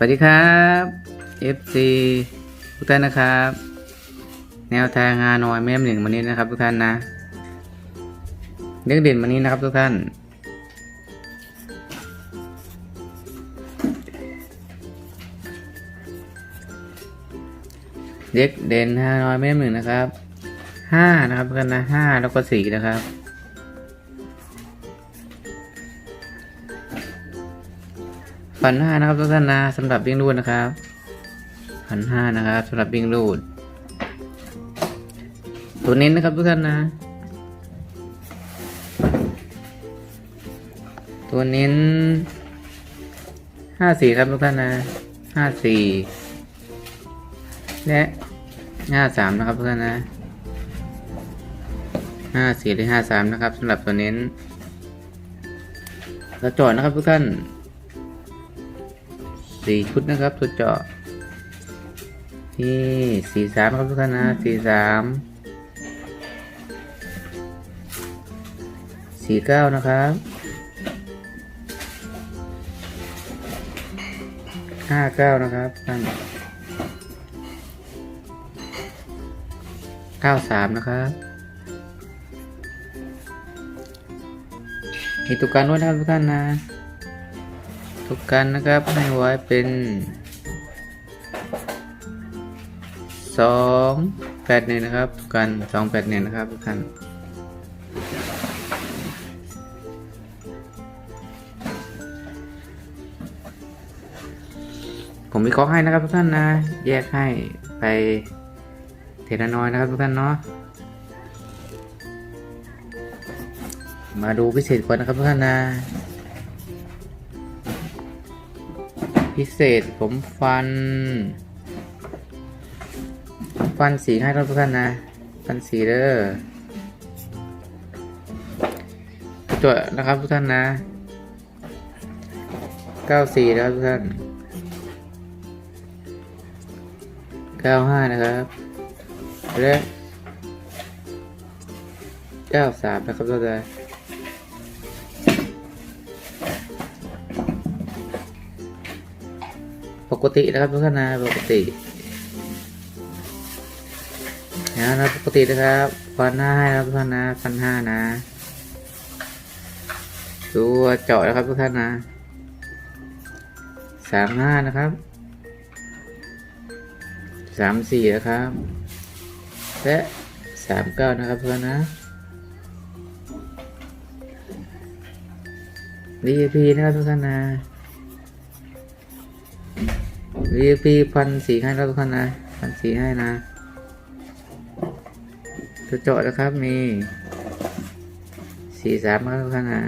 สวัสดีครับ FC ทุกท่านนะครับ แนวทางฮานอยแม่มหนึ่งวันนี้นะครับ ทุกท่านนะเรื่องเด่นวันนี้นะครับ ทุกท่าน เด็กเด่นฮานอยแม่มหนึ่งนะครับห้านะครับทุกท่านนะห้าแล้วก็สี่นะครับ พันห้านะครับทุกท่านนะสำหรับวิ่งรูดนะครับพันห้านะครับสำหรับวิ่งรูดตัวเน้นนะครับทุกท่านนะ ตัวเน้นห้าสี่ครับทุกท่านนะห้าสี่และห้าสามนะครับทุกท่านนะห้าสี่และห้าสามนะครับสำหรับตัวเน้นเราจอดนะครับทุกท่าน สี่ชุดนะครับตัวเจาะที่สี่สามครับทุกท่านนะสี่สามสี่เก้านะครับห้าเก้านะครับท่านเก้าสามนะครับมีตุกการด้วยนะครับทุกท่านนะ ทุกกันนะครับให้ไว้เป็นสองแปดเนี่ยนะครับทุกกันสองแปดเนี่ยนะครับทุกท่านผมวิเคราะห์ให้นะครับทุกท่านนะ แยกให้ไปเทละน้อยนะครับทุกท่านเนาะมาดูพิเศษก่อนนะครับทุกท่านนะ พิเศษผมฟัน ฟันสีให้ทุกท่านนะ ฟันสีเด้อจดนะครับทุกท่านนะเก้าสี่นะครับทุกท่านเก้าห้านะครับและเก้าสามนะครับทุกท่าน ปกตินะครับทุกท่านนะปกตินะปกตินะครับฟันห้าให้นะครับทุกท่านนะฟันห้านะตัวเจาะนะครับทุกท่านนะสามห้านะครับสามสี่นะครับและสามเก้านะครับทุกท่านนะ DP นะครับทุกท่านนะ VIP พันสี่ให้แล้วทุกท่านนะพันสี่ให้นะตัวเจาะนะครับมีสี่สามครับทุกท่านนะ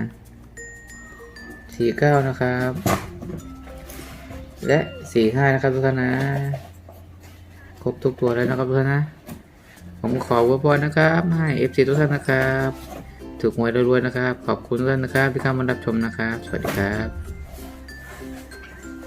สี่เก้านะครับ และสี่ห้านะครับทุกท่านนะ ครบทุกตัวแล้วนะครับทุกท่านนะ ผมขออวยพรนะครับ ให้ FC ทุกท่านนะครับ ถูกหวยรวยๆนะครับ ขอบคุณทุกท่านนะครับที่เข้ามารับชมนะครับ สวัสดีครับ